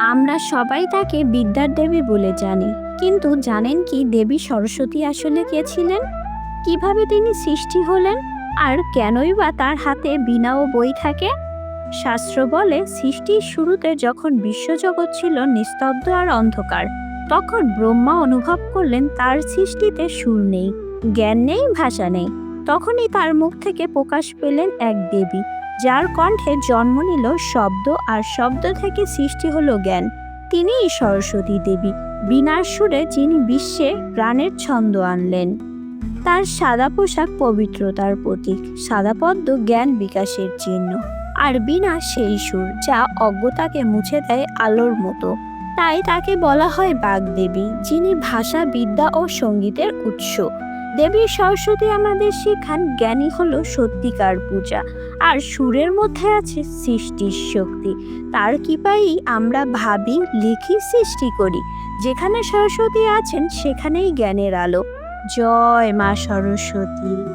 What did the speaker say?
আমরা সবাই তাকে বিদ্যার দেবী বলে জানি। কিন্তু জানেন কি দেবী সরস্বতী আসলে কে ছিলেন? কীভাবে তিনি সৃষ্টি হলেন? আর কেনই বা তার হাতে বীণা ও বই থাকে? শাস্ত্র বলে সৃষ্টির শুরুতে যখন বিশ্বজগৎ ছিল নিস্তব্ধ আর অন্ধকার, তখন ব্রহ্মা অনুভব করলেন তার সৃষ্টিতে সুর নেই, জ্ঞান নেই, ভাষা নেই। তখনই তার মুখ থেকে প্রকাশ পেলেন এক দেবী। যার কণ্ঠে জন্ম নিল শব্দ আর শব্দ থেকে সৃষ্টি হলো জ্ঞান। তিনিই সরস্বতী দেবী, বিনার সুরে যিনি বিশ্বে প্রাণের ছন্দ আনলেন। তার সাদা পোশাক পবিত্রতার প্রতীক, সাদা পদ্ম জ্ঞান বিকাশের চিহ্ন। আর বিনা সেই সুর যা অজ্ঞতাকে মুছে দেয় আলোর মতো। তাই তাকে বলা হয় বাগদেবী, যিনি ভাষা, বিদ্যা ও সঙ্গীতের উৎস। দেবী সরস্বতী আমাদের শেখান, জ্ঞানী হলো সত্যিকার পূজা। আর সুরের মধ্যে আছে সৃষ্টির শক্তি। তার কৃপাই আমরা ভাবি, লিখি, সৃষ্টি করি। যেখানে সরস্বতী আছেন, সেখানেই জ্ঞানের আলো। জয় মা সরস্বতী।